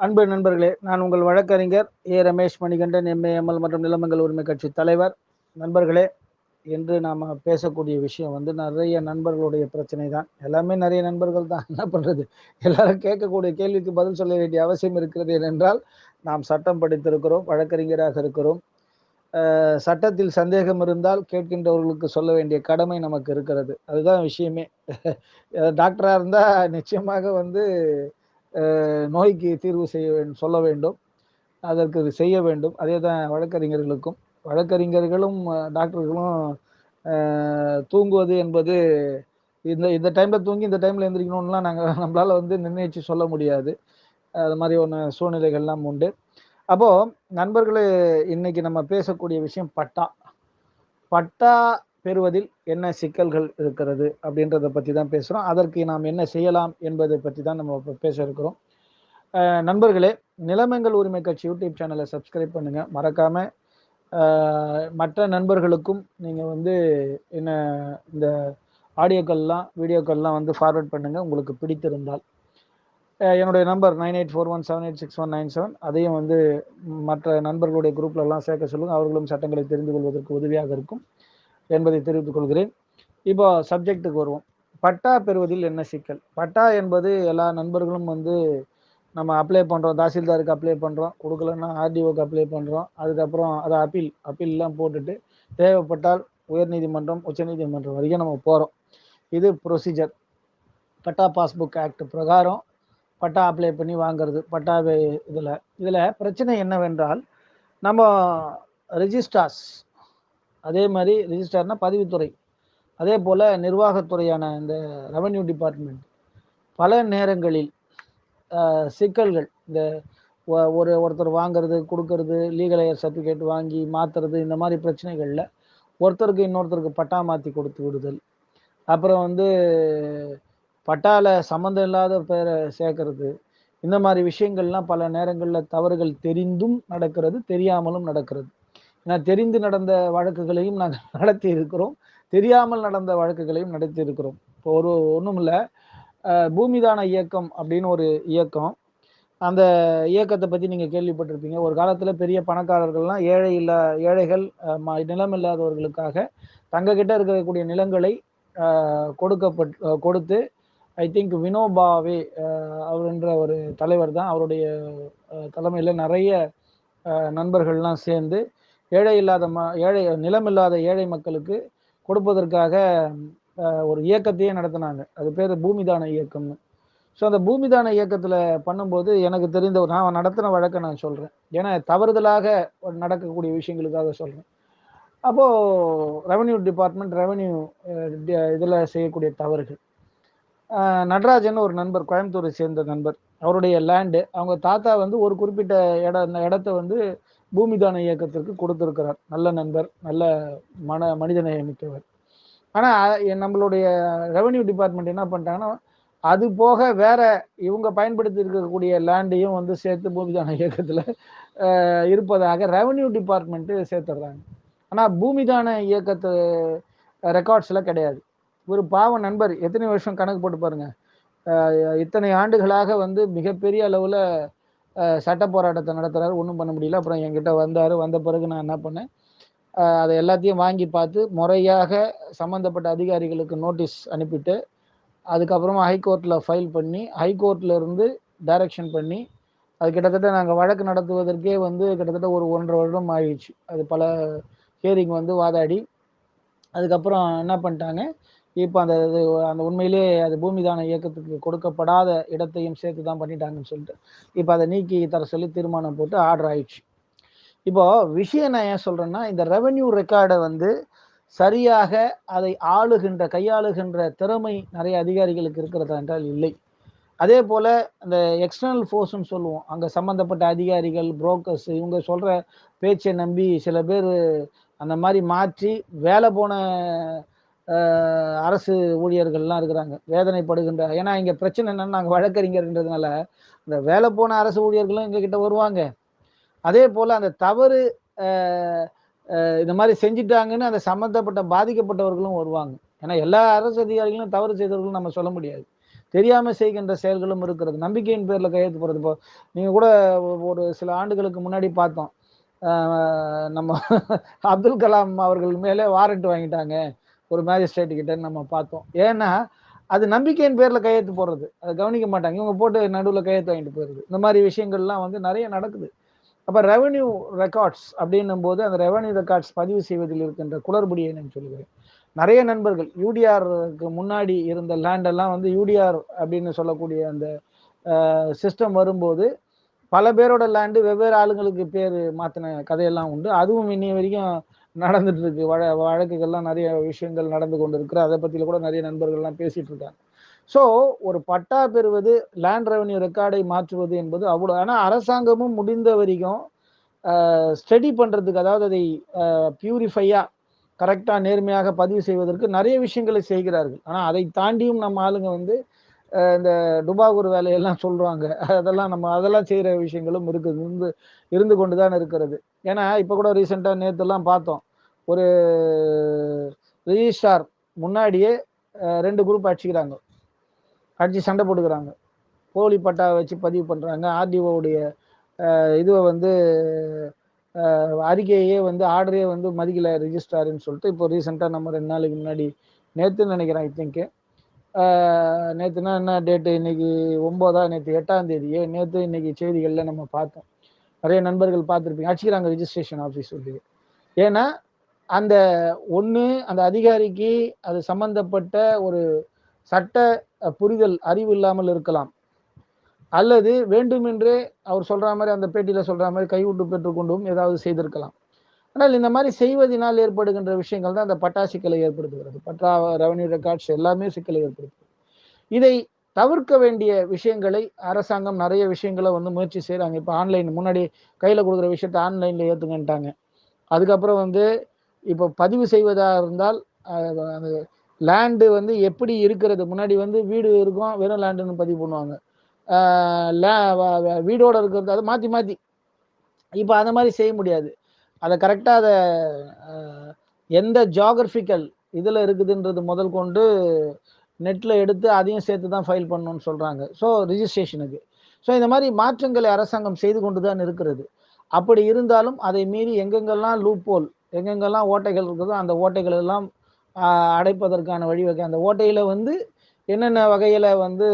அன்பு நண்பர்களே நான் உங்கள் வழக்கறிஞர் ஏ. ரமேஷ் மணிகண்டன் எம்ஏஎம்எல் மற்றும் நிலமங்கல் உரிமை கட்சி தலைவர். நண்பர்களே என்று நாம் பேசக்கூடிய விஷயம் வந்து நிறைய நண்பர்களுடைய பிரச்சனை தான். எல்லாமே நிறைய நண்பர்கள் தான். என்ன பண்ணுறது எல்லாரும் கேட்கக்கூடிய கேள்விக்கு பதில் சொல்ல வேண்டிய அவசியம் இருக்கிறது ஏனென்றால் நாம் சட்டம் படித்திருக்கிறோம் வழக்கறிஞராக இருக்கிறோம். சட்டத்தில் சந்தேகம் இருந்தால் கேட்கின்றவர்களுக்கு சொல்ல வேண்டிய கடமை நமக்கு இருக்கிறது. அதுதான் விஷயமே. டாக்டராக இருந்தால் நிச்சயமாக வந்து நோய்க்கு தீர்வு செய்ய வேண்டும் சொல்ல வேண்டும். அதற்கு செய்ய வேண்டும். அதே தான் வழக்கறிஞர்களுக்கும். வழக்கறிஞர்களும் டாக்டர்களும் தூங்குவது என்பது இந்த இந்த டைமில் தூங்கி இந்த டைமில் எந்திரிக்கணும்லாம் நாங்கள் நம்மளால் வந்து நிர்ணயித்து சொல்ல முடியாது. அது மாதிரி ஒன்று சூழ்நிலைகள்லாம் உண்டு. அப்போது நண்பர்களே இன்னைக்கு நம்ம பேசக்கூடிய விஷயம் பட்டா. பட்டா பெறுவதில் என்ன சிக்கல்கள் இருக்கிறது அப்படின்றத பற்றி தான் பேசுகிறோம் அதற்கு நாம் என்ன செய்யலாம் என்பதை பற்றி தான் நம்ம இப்போ பேச இருக்கிறோம். நண்பர்களே நிலமங்கள் உரிமை கட்சி யூடியூப் சேனலை சப்ஸ்கிரைப் பண்ணுங்கள் மறக்காமல் மற்ற நண்பர்களுக்கும் நீங்கள் வந்து என்ன இந்த ஆடியோக்கள்லாம் வீடியோக்கள்லாம் வந்து ஃபார்வர்ட் பண்ணுங்கள் உங்களுக்கு பிடித்திருந்தால். என்னுடைய number nine eight four one seven eight six one nine seven. அதையும் வந்து மற்ற நண்பர்களுடைய குரூப்லலாம் சேர்க்க சொல்லுங்கள் அவர்களும் சட்டங்களை தெரிந்து கொள்வதற்கு உதவியாக இருக்கும். என்பதை தெரிவித்துக் கொள்கிறேன். இப்போ சப்ஜெக்ட்டுக்கு வருவோம். பட்டா பெறுவதில் என்ன சிக்கல்? பட்டா என்பது எல்லா நண்பர்களும் வந்து நம்ம அப்ளை பண்ணுறோம் தாசில்தாருக்கு அப்ளை பண்ணுறோம் கொடுக்கலன்னா ஆர்டிஓக்கு அப்ளை பண்ணுறோம் அதுக்கப்புறம் அதை அப்பீல் அப்பீல்லாம் போட்டுட்டு தேவைப்பட்டால் உயர்நீதிமன்றம் உச்சநீதிமன்றம் வரைக்கும் நம்ம போகிறோம் இது ப்ரொசீஜர் பட்டா பாஸ்புக் ஆக்ட் பிரகாரம் பட்டா அப்ளை பண்ணி வாங்குறது. பட்டா இதில். இதில் பிரச்சனை என்னவென்றால் நம்ம ரெஜிஸ்ட்ரார்ஸ் அதே மாதிரி ரிஜிஸ்டார்னா பதிவுத்துறை. அதே போல் நிர்வாகத்துறையான இந்த ரெவன்யூ டிபார்ட்மெண்ட் பல நேரங்களில் சிக்கல்கள். இந்த ஒ- ஒரு ஒருத்தர் வாங்குறது கொடுக்கறது லீகல் ஏர் சர்டிஃபிகேட் வாங்கி மாற்றுறது இந்த மாதிரி பிரச்சனைகளில் ஒருத்தருக்கு இன்னொருத்தருக்கு பட்டா மாற்றி கொடுத்து விடுதல். அப்புறம் வந்து பட்டாவில் சம்மந்தம் இல்லாத பேரை சேர்க்கறது. இந்த மாதிரி விஷயங்கள்லாம் பல நேரங்களில் தவறுகள் தெரிந்தும் நடக்கிறது தெரியாமலும் நடக்கிறது. நான் தெரிந்து நடந்த வழக்குகளையும் நாங்கள் நடத்தி இருக்கிறோம் தெரியாமல் நடந்த வழக்குகளையும் நடத்தி இருக்கிறோம் இப்போ ஒரு ஒன்றும் இல்லை. பூமிதான இயக்கம் அப்படின்னு ஒரு இயக்கம். அந்த இயக்கத்தை பற்றி நீங்கள் கேள்விப்பட்டிருப்பீங்க. ஒரு காலத்தில் பெரிய பணக்காரர்கள்லாம் ஏழை இல்லா ஏழைகள் ம- நிலம் இல்லாதவர்களுக்காக தங்ககிட்ட இருக்கக்கூடிய நிலங்களை கொடுக்கப்பட் கொடுத்து ஐ திங்க் வினோபாவே அவர்ன்ற ஒரு தலைவர் தான். அவருடைய தலைமையில் நிறைய நண்பர்கள்லாம் சேர்ந்து ஏழை இல்லாத ம ஏழை நிலம் இல்லாத ஏழை மக்களுக்கு கொடுப்பதற்காக ஒரு இயக்கத்தையே நடத்தினாங்க. அது பேர் பூமிதான இயக்கம்னு. ஸோ அந்த பூமிதான இயக்கத்தில் பண்ணும்போது எனக்கு தெரிந்த ஒரு நான் நடத்தின வழக்கை நான் சொல்கிறேன் ஏன்னா தவறுதலாக ஒரு நடக்கக்கூடிய விஷயங்களுக்காக சொல்கிறேன் அப்போது ரெவன்யூ டிபார்ட்மெண்ட் ரெவன்யூ இதில் செய்யக்கூடிய தவறுகள். நடராஜன் ஒரு நண்பர் கோயம்புத்தூரை சேர்ந்த நண்பர். அவருடைய லேண்டு அவங்க தாத்தா வந்து ஒரு குறிப்பிட்ட இட அந்த இடத்த வந்து பூமிதான இயக்கத்திற்கு கொடுத்திருக்கிறார். நல்ல நண்பர் நல்ல மன மனிதநேயமிக்கவர். ஆனால் நம்மளுடைய ரெவன்யூ டிபார்ட்மெண்ட் என்ன பண்ணிட்டாங்கன்னா அது போக வேற இவங்க பயன்படுத்தி இருக்கக்கூடிய லேண்டையும் வந்து சேர்த்து பூமிதான இயக்கத்தில் இருப்பதாக ரெவன்யூ டிபார்ட்மெண்ட்டு சேர்த்துடுறாங்க. ஆனால் பூமிதான இயக்கத்து ரெக்கார்ட்ஸில் கிடையாது. ஒரு பாவ நண்பர் எத்தனை வருஷம் கணக்கு போட்டு பாருங்க. இத்தனை ஆண்டுகளாக வந்து மிகப்பெரிய அளவில் சட்ட போராட்டத்தை நடத்துறாரு. ஒன்றும் பண்ண முடியல. அப்புறம் என்கிட்ட வந்தார். வந்த பிறகு நான் என்ன பண்ணேன்? அதை எல்லாத்தையும் வாங்கி பார்த்து முறையாக சம்மந்தப்பட்ட அதிகாரிகளுக்கு நோட்டீஸ் அனுப்பிட்டு அதுக்கப்புறமா ஹைகோர்ட்டில் ஃபைல் பண்ணி ஹைகோர்ட்லேருந்து டைரக்ஷன் பண்ணி அது கிட்டத்தட்ட நாங்கள் வழக்கு நடத்துவதற்கே வந்து கிட்டத்தட்ட ஒரு ஒன்றரை வருடம் ஆயிடுச்சு. அது பல ஹியரிங் வந்து வாதாடி அதுக்கப்புறம் என்ன பண்ணிட்டாங்க? இப்போ அந்த இது அந்த உண்மையிலே அது பூமிதான இயக்கத்துக்கு கொடுக்கப்படாத இடத்தையும் சேர்த்து தான் பண்ணிட்டாங்கன்னு சொல்லிட்டு இப்போ அதை நீக்கி தர சொல்லி தீர்மானம் போட்டு ஆர்டர் ஆயிடுச்சு. இப்போ விஷயம் நான் ஏன் சொல்றேன்னா இந்த ரெவென்யூ ரெக்கார்டை வந்து சரியாக அதை ஆளுகின்ற கையாளுகின்ற திறமை நிறைய அதிகாரிகளுக்கு இருக்கிறதா என்றால் இல்லை. அதே போல இந்த எக்ஸ்டர்னல் ஃபோர்ஸ்ன்னு சொல்லுவோம். அங்கே சம்மந்தப்பட்ட அதிகாரிகள் புரோக்கர்ஸ் இவங்க சொல்ற பேச்சை நம்பி சில பேர் அந்த மாதிரி மாற்றி வேலை போன அரசு ஊழியர்கள்லாம் இருக்கிறாங்க. வேதனைப்படுகின்ற ஏன்னா இங்கே பிரச்சனை என்னென்னா நாங்கள் வழக்கறிஞர்ன்றதுனால இந்த வேலை போன அரசு ஊழியர்களும் எங்ககிட்ட வருவாங்க. அதே போல் அந்த தவறு இந்த மாதிரி செஞ்சிட்டாங்கன்னு அந்த சம்மந்தப்பட்ட பாதிக்கப்பட்டவர்களும் வருவாங்க. ஏன்னா எல்லா அரசு அதிகாரிகளும் தவறு செய்தவர்களும் நம்ம சொல்ல முடியாது. தெரியாமல் செய்கின்ற செயல்களும் இருக்கிறது. நம்பிக்கையின் பேரில் கையெழுத்து போகிறது இப்போ நீங்கள் கூட ஒரு சில ஆண்டுகளுக்கு முன்னாடி பார்த்தோம். நம்ம அப்துல் கலாம் அவர்கள் மேலே வாரண்ட் வாங்கிட்டாங்க. ஒரு மேஜிஸ்ட்ரேட் கிட்ட நம்ம பார்த்தோம். ஏன்னா அது நம்பிக்கையின் பேரில் கையெழுத்து போடுறது. அதை கவனிக்க மாட்டாங்க. இவங்க போட்டு நடுவில் கையெழுத்து வாங்கிட்டு போயிடுது இந்த மாதிரி விஷயங்கள்லாம் வந்து நிறைய நடக்குது. அப்போ ரெவன்யூ ரெக்கார்ட்ஸ் அப்படின்னும் போது அந்த ரெவன்யூ ரெக்கார்ட்ஸ் பதிவு செய்வதில் இருக்கின்ற குளறுபடியை நான் சொல்லுகிறேன். நிறைய நண்பர்கள் யூடிஆருக்கு முன்னாடி இருந்த லேண்டெல்லாம் வந்து யூடிஆர் அப்படின்னு சொல்லக்கூடிய அந்த சிஸ்டம் வரும்போது பல பேரோட லேண்டு வெவ்வேறு ஆளுங்களுக்கு பேர் மாற்றின கதையெல்லாம் உண்டு. அதுவும் இன்னி வரைக்கும் நடந்துட்டு இருக்கு வழ வழக்குகள்லாம் நிறைய விஷயங்கள் நடந்து கொண்டு அதை பத்தியில கூட நிறைய நண்பர்கள்லாம் பேசிட்டு இருக்காங்க. ஸோ ஒரு பட்டா பெறுவது லேண்ட் ரெவன்யூ ரெக்கார்டை மாற்றுவது என்பது அவ்வளோ. ஆனால் அரசாங்கமும் முடிந்த வரைக்கும் ஸ்டடி பண்ணுறதுக்கு அதாவது அதை பியூரிஃபையாக கரெக்டாக நேர்மையாக பதிவு செய்வதற்கு நிறைய விஷயங்களை செய்கிறார்கள். ஆனால் அதை தாண்டியும் நம்ம ஆளுங்க வந்து இந்த டுபாகூர் வேலையெல்லாம் சொல்கிறாங்க அதெல்லாம் நம்ம அதெல்லாம் செய்கிற விஷயங்களும் இருக்குது. இருந்து இருந்து கொண்டு தான் இருக்கிறது. ஏன்னா இப்போ கூட ரீசெண்டாக நேற்றுலாம் பார்த்தோம். ஒரு ரிஜிஸ்டார் முன்னாடியே ரெண்டு குரூப் அடிச்சுக்கிறாங்க. அடித்து சண்டை போட்டுக்கிறாங்க. போலி பட்டா வச்சு பதிவு பண்ணுறாங்க ஆர்டிஓவுடைய இதுவை வந்து அறிக்கையே வந்து ஆர்டரே வந்து மதிக்கல ரிஜிஸ்டாருன்னு சொல்லிட்டு இப்போ ரீசெண்டாக நம்ம ரெண்டு நாளைக்கு முன்னாடி நேற்றுன்னு நினைக்கிறேன் ஐ திங்க்கு நேற்றுனா என்ன டேட்டு இன்னைக்கு ஒம்போதா? நேற்று எட்டாம் தேதியே நேற்று இன்னைக்கு செய்திகளில் நம்ம பார்த்தோம். நிறைய நண்பர்கள் பார்த்துருப்பீங்க. அடிச்சுக்கிறாங்க ரிஜிஸ்ட்ரேஷன் ஆஃபீஸ் சொல்லி ஏன்னா அந்த ஒன்று அந்த அதிகாரிக்கு அது சம்பந்தப்பட்ட ஒரு சட்ட புரிதல் அறிவு இல்லாமல் இருக்கலாம். அல்லது வேண்டுமென்றே அவர் சொல்கிற மாதிரி அந்த பேட்டியில் சொல்கிற மாதிரி கைவிட்டு பெற்றுக்கொண்டும் ஏதாவது செய்திருக்கலாம். ஆனால் இந்த மாதிரி செய்வதனால் ஏற்படுகின்ற விஷயங்கள் தான் அந்த பட்டா சிக்கலை ஏற்படுத்துகிறது. பட்டா ரெவன்யூ ரெக்கார்ட்ஸ் எல்லாமே சிக்கலை ஏற்படுத்துகிறது. இதை தவிர்க்க வேண்டிய விஷயங்களை அரசாங்கம் நிறைய விஷயங்களை வந்து முயற்சி செய்கிறாங்க இப்போ ஆன்லைன் முன்னாடி கையில் கொடுக்குற விஷயத்த ஆன்லைனில் ஏற்றுங்கன்ட்டாங்க அதுக்கப்புறம் வந்து இப்போ பதிவு செய்வதாக இருந்தால் அந்த லேண்டு வந்து எப்படி இருக்கிறது? முன்னாடி வந்து வீடு இருக்கும் வெறும் லேண்டுன்னு பதிவு பண்ணுவாங்க. வீடோட இருக்கிறது அதை மாற்றி மாற்றி இப்போ அந்த மாதிரி செய்ய முடியாது. அதை கரெக்டாக அதை எந்த ஜாகிரபிக்கல் இதில் இருக்குதுன்றது முதல் கொண்டு நெட்டில் எடுத்து அதையும் சேர்த்து தான் ஃபைல் பண்ணணும்னு சொல்கிறாங்க ஸோ ரிஜிஸ்ட்ரேஷனுக்கு ஸோ இந்த மாதிரி மாற்றங்களை அரசாங்கம் செய்து கொண்டு தான் இருக்கிறது. அப்படி இருந்தாலும் அதை மீறி எங்கெங்கெல்லாம் லூப்போல் எங்கெங்கெல்லாம் ஓட்டைகள் இருக்குதோ அந்த ஓட்டைகள் எல்லாம் அடைப்பதற்கான வழிவகை. அந்த ஓட்டையில் வந்து என்னென்ன வகையில் வந்து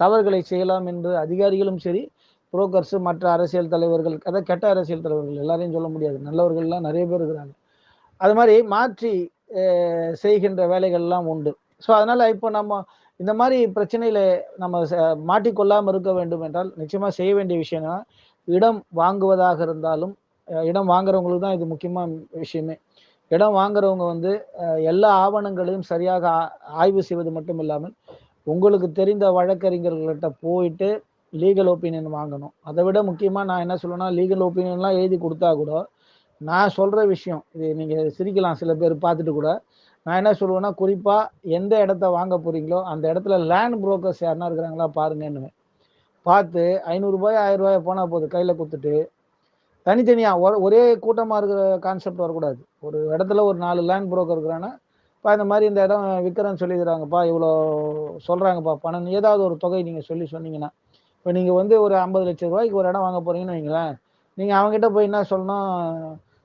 தவறுகளை செய்யலாம் என்று அதிகாரிகளும் சரி புரோக்கர்ஸு மற்ற அரசியல் தலைவர்கள் அதை கெட்ட அரசியல் தலைவர்கள் எல்லாரையும் சொல்ல முடியாது. நல்லவர்கள்லாம் நிறைய பேர் இருக்கிறாங்க. அது மாதிரி மாற்றி செய்கின்ற வேலைகள்லாம் உண்டு. ஸோ அதனால் இப்போ நம்ம இந்த மாதிரி பிரச்சனையில நம்ம மாட்டிக்கொள்ளாமல் இருக்க வேண்டும் என்றால் நிச்சயமாக செய்ய வேண்டிய விஷயம்னா இடம் வாங்குவதாக இருந்தாலும் இடம் வாங்குறவங்களுக்கு தான் இது முக்கியமான விஷயமே. இடம் வாங்குறவங்க வந்து எல்லா ஆவணங்களையும் சரியாக ஆய்வு செய்வது மட்டும் இல்லாமல் உங்களுக்கு தெரிந்த வழக்கறிஞர்கள்கிட்ட போயிட்டு லீகல் ஒப்பீனியன் வாங்கணும். அதை விட முக்கியமாக நான் என்ன சொல்லுவேன்னா லீகல் ஒப்பீனியன்லாம் எழுதி கொடுத்தா கூட நான் சொல்கிற விஷயம் இது நீங்கள் சிரிக்கலாம் சில பேர் பார்த்துட்டு கூட நான் என்ன சொல்லுவேன்னா குறிப்பாக எந்த இடத்த வாங்க போகிறீங்களோ அந்த இடத்துல லேண்ட் புரோக்கர்ஸ் யாருன்னா இருக்கிறாங்களா பாருங்கன்னு பார்த்து ஐநூறுரூபாய் ஆயிரம் ரூபாய் போனால் போகுது கையில் கொடுத்துட்டு தனித்தனியாக ஒரே கூட்டமாக இருக்கிற கான்செப்ட் வரக்கூடாது. ஒரு இடத்துல ஒரு நாலு லேண்ட் புரோக்கர் இருக்கிறான்னா இப்போ இந்த மாதிரி இந்த இடம் விற்கிறேன்னு சொல்லிடுறாங்கப்பா இவ்வளோ சொல்கிறாங்கப்பா பணம் ஏதாவது ஒரு தொகை நீங்கள் சொல்லி சொன்னீங்கன்னா இப்போ நீங்கள் வந்து ஒரு ஐம்பது லட்சம் ரூபாய்க்கு ஒரு இடம் வாங்க போகிறீங்கன்னு வைங்களேன் நீங்கள் அவங்ககிட்ட போய் என்ன சொல்லணும்?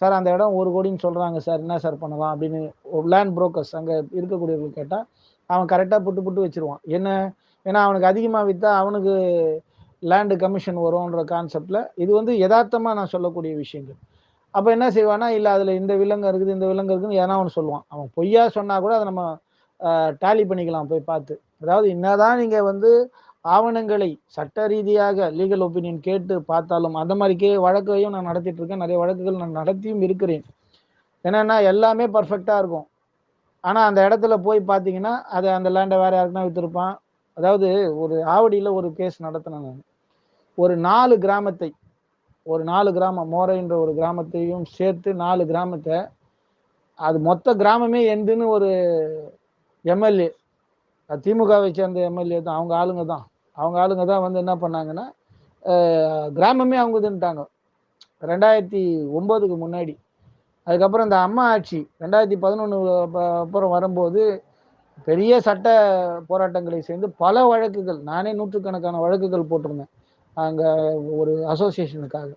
சார் அந்த இடம் ஒரு கோடின்னு சொல்கிறாங்க சார் என்ன சார் பண்ணலாம்? அப்படின்னு லேண்ட் புரோக்கர்ஸ் அங்கே இருக்கக்கூடியவர்கள் கேட்டால் அவன் கரெக்டாக புட்டு புட்டு வச்சுருவான். என்ன? ஏன்னா அவனுக்கு அதிகமாக விற்றா அவனுக்கு லேண்டு கமிஷன் வரும்ன்ற கான்செப்டில் இது வந்து யதார்த்தமாக நான் சொல்லக்கூடிய விஷயங்கள். அப்போ என்ன செய்வானா இல்லை அதில் இந்த விலங்கு இருக்குது இந்த விலங்கு இருக்குதுன்னு ஏன்னா ஒன்று சொல்லுவான். அவன் பொய்யா சொன்னால் கூட அதை நம்ம டேலி பண்ணிக்கலாம் போய் பார்த்து. அதாவது என்னதான் நீங்கள் வந்து ஆவணங்களை சட்ட ரீதியாக லீகல் ஒப்பீனியன் கேட்டு பார்த்தாலும் அந்த மாதிரிக்கே வழக்கையும் நான் நடத்திட்டு இருக்கேன். நிறைய வழக்குகள் நான் நடத்தியும் இருக்கிறேன். என்னென்னா எல்லாமே பர்ஃபெக்டாக இருக்கும். ஆனால் அந்த இடத்துல போய் பார்த்தீங்கன்னா அது அந்த லேண்டை வேறு யாருக்குன்னா விற்றுருப்பான் அதாவது ஒரு ஆவடியில் ஒரு கேஸ் நடத்தினேன் நான். ஒரு நாலு கிராமத்தை ஒரு நாலு கிராமம் மோரைன்ற ஒரு கிராமத்தையும் சேர்த்து நாலு கிராமத்தை அது மொத்த கிராமமே எந்துன்னு ஒரு எம்எல்ஏ திமுகவை சேர்ந்த எம்எல்ஏ தான் அவங்க ஆளுங்க தான். அவங்க ஆளுங்க தான் வந்து என்ன பண்ணாங்கன்னா கிராமமே அவங்க தின்ட்டாங்க ரெண்டாயிரத்தி ஒம்போதுக்கு முன்னாடி. அதுக்கப்புறம் இந்த அம்மா ஆட்சி ரெண்டாயிரத்தி பதினொன்று அப்புறம் வரும்போது பெரிய சட்ட போராட்டங்களை சேர்ந்து பல வழக்குகள் நானே நூற்றுக்கணக்கான வழக்குகள் போட்டிருந்தேன். அங்கே ஒரு அசோசியேஷனுக்காக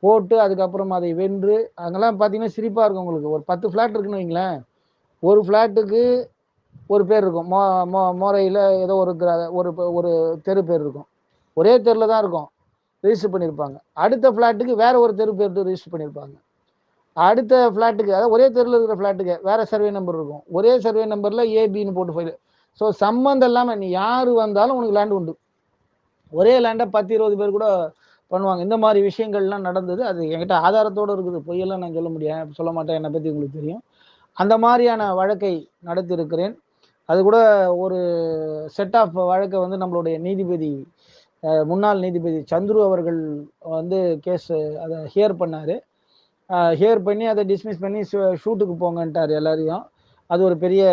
போட்டு அதுக்கப்புறம் அதை வென்று அங்கெல்லாம் பார்த்தீங்கன்னா சிரிப்பாக இருக்கும் உங்களுக்கு. ஒரு பத்து ஃப்ளாட் இருக்குன்னு வைங்களேன். ஒரு ஃப்ளாட்டுக்கு ஒரு பேர் இருக்கும். மோ மோ மோரையில் ஏதோ ஒரு கிர- ஒரு ஒரு தெரு பேர் இருக்கும். ஒரே தெருவில் தான் இருக்கும். ரிஜிஸ்டர் பண்ணியிருப்பாங்க அடுத்த ஃப்ளாட்டுக்கு வேற ஒரு தெரு பேர் ரிஜிஸ்டர் பண்ணியிருப்பாங்க அடுத்த ஃப்ளாட்டுக்கு அதாவது ஒரே தெருவில் இருக்கிற ஃப்ளாட்டுக்கு வேற சர்வே நம்பர் இருக்கும். ஒரே சர்வே நம்பரில் ஏபின்னு போட்டு ஃபைல் ஸோ சம்மந்தம் இல்லாமல் நீ யார் வந்தாலும் உனக்கு லேண்ட் உண்டு. ஒரே லேண்டை பத்து இருபது பேர் கூட பண்ணுவாங்க. இந்த மாதிரி விஷயங்கள்லாம் நடந்தது. அது என்கிட்ட ஆதாரத்தோடு இருக்குது. பொய்யெல்லாம் நான் சொல்ல முடியாது. சொல்ல மாட்டேன். என்னை பற்றி உங்களுக்கு தெரியும். அந்த மாதிரியான வழக்கை நடத்தியிருக்கிறேன். அது கூட ஒரு செட் ஆஃப் வழக்கை வந்து நம்மளுடைய நீதிபதி முன்னாள் நீதிபதி சந்துரு அவர்கள் வந்து கேஸ் அதை ஹியர் பண்ணார். ஹியர் பண்ணி அதை டிஸ்மிஸ் பண்ணி ஷூட்டுக்கு போங்கன்ட்டார் எல்லாரையும். அது ஒரு பெரிய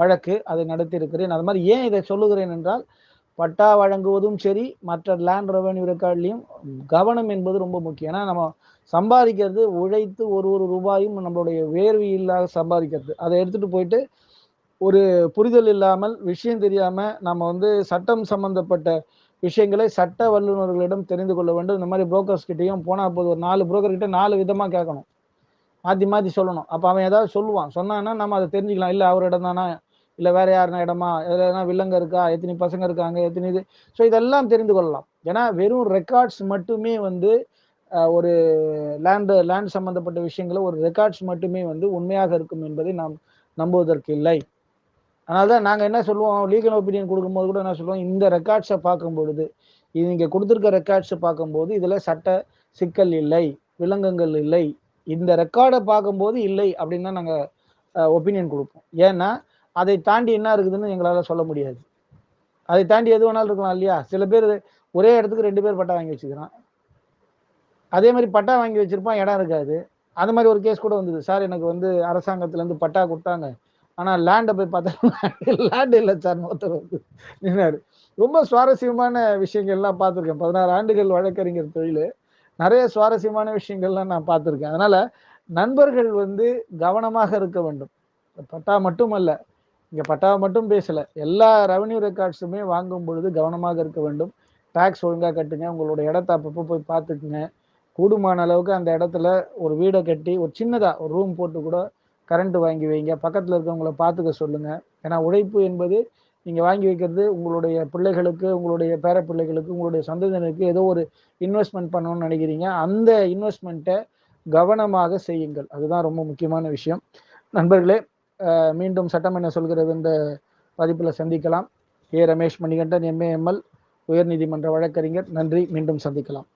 வழக்கு. அதை நடத்தியிருக்கிறேன். அது மாதிரி ஏன் இதை சொல்லுகிறேன் என்றால் பட்டா வழங்குவதும் சரி மற்ற லேண்ட் ரெவன்யூ ரெக்கார்ட்லையும் கவனம் என்பது ரொம்ப முக்கியம். ஏன்னா நம்ம சம்பாதிக்கிறது உழைத்து ஒரு ஒரு ரூபாயும் நம்மளுடைய வேர்வை இல்லாத சம்பாதிக்கிறது. அதை எடுத்துட்டு போயிட்டு ஒரு புரிதல் இல்லாமல் விஷயம் தெரியாமல் நம்ம வந்து சட்டம் சம்பந்தப்பட்ட விஷயங்களை சட்ட வல்லுநர்களிடம் தெரிந்து கொள்ள வேண்டும். இந்த மாதிரி புரோக்கர்ஸ் கிட்டேயும் போனால் போது ஒரு நாலு புரோக்கர் கிட்டே நாலு விதமாக கேட்கணும். மாற்றி மாற்றி சொல்லணும். அப்போ அவன் ஏதாவது சொல்லுவான். சொன்னான்னா நம்ம அதை தெரிஞ்சுக்கலாம். இல்லை அவரிடம் இடம் தானா இல்ல வேற யாருனா இடமா? எதுனா வில்லங்க இருக்கா? எத்தனை பசங்க இருக்காங்க? எத்தனை இது? ஸோ இதெல்லாம் தெரிந்து கொள்ளலாம். ஏன்னா வெறும் ரெக்கார்ட்ஸ் மட்டுமே வந்து ஒரு லேண்டு லேண்ட் சம்பந்தப்பட்ட விஷயங்களை ஒரு ரெக்கார்ட்ஸ் மட்டுமே வந்து உண்மையாக இருக்கும் என்பதை நாம் நம்புவதற்கு இல்லை. அதனால தான் நாங்கள் என்ன சொல்லுவோம்? லீகல் ஒப்பீனியன் கொடுக்கும்போது கூட என்ன சொல்லுவோம்? இந்த ரெக்கார்ட்ஸை பார்க்கும் பொழுது இது இங்கே கொடுத்துருக்க ரெக்கார்ட்ஸை பார்க்கும்போது இதில் சட்ட சிக்கல் இல்லை விலங்கங்கள் இல்லை. இந்த ரெக்கார்டை பார்க்கும்போது இல்லை அப்படின்னு தான் நாங்கள் ஒப்பீனியன் கொடுப்போம். ஏன்னா அதை தாண்டி என்ன இருக்குதுன்னு எங்களால் சொல்ல முடியாது. அதை தாண்டி எது வேணாலும் இருக்கலாம் இல்லையா? சில பேர் ஒரே இடத்துக்கு ரெண்டு பேர் பட்டா வாங்கி வச்சுக்கிறான். அதே மாதிரி பட்டா வாங்கி வச்சிருப்பான் இடம் இருக்காது. அது மாதிரி ஒரு கேஸ் கூட வந்தது. சார் எனக்கு வந்து அரசாங்கத்துலேருந்து பட்டா கொடுத்தாங்க. ஆனால் லேண்டை போய் பார்த்தா லேண்ட் இல்லை சார் ஒருத்தர் வந்து. நின்னார். ரொம்ப சுவாரஸ்யமான விஷயங்கள்லாம் பார்த்துருக்கேன். பதினாறு ஆண்டுகள் வழக்கறிஞர் தொழில். நிறைய சுவாரஸ்யமான விஷயங்கள்லாம் நான் பார்த்துருக்கேன். அதனால் நண்பர்கள் வந்து கவனமாக இருக்க வேண்டும். பட்டா மட்டுமல்ல இங்கே பட்டாவை மட்டும் பேசலை. எல்லா ரெவன்யூ ரெக்கார்ட்ஸுமே வாங்கும் பொழுது கவனமாக இருக்க வேண்டும். டேக்ஸ் ஒழுங்காக கட்டுங்க. உங்களோட இடத்த அப்பப்போ போய் பார்த்துக்குங்க. கூடுமான அளவுக்கு அந்த இடத்துல ஒரு வீடை கட்டி ஒரு சின்னதாக ஒரு ரூம் போட்டு கூட கரண்ட் வாங்கி வைங்க. பக்கத்தில் இருக்கவங்கள பார்த்துக்க சொல்லுங்கள் ஏன்னா உழைப்பு என்பது நீங்கள் வாங்கி வைக்கிறது உங்களுடைய பிள்ளைகளுக்கு உங்களுடைய பேர பிள்ளைகளுக்கு உங்களுடைய சந்ததியினருக்கு ஏதோ ஒரு இன்வெஸ்ட்மெண்ட் பண்ணணும்னு நினைக்கிறீங்க. அந்த இன்வெஸ்ட்மெண்ட்டை கவனமாக செய்யுங்கள். அதுதான் ரொம்ப முக்கியமான விஷயம். நண்பர்களே மீண்டும் சட்டம் என்ன சொல்கிறது என்ற பதிப்பில் சந்திக்கலாம். ஏ ரமேஷ் மணிகண்டன் எம்ஏஎம்எல் உயர்நீதிமன்ற வழக்கறிஞர். நன்றி. மீண்டும் சந்திக்கலாம்.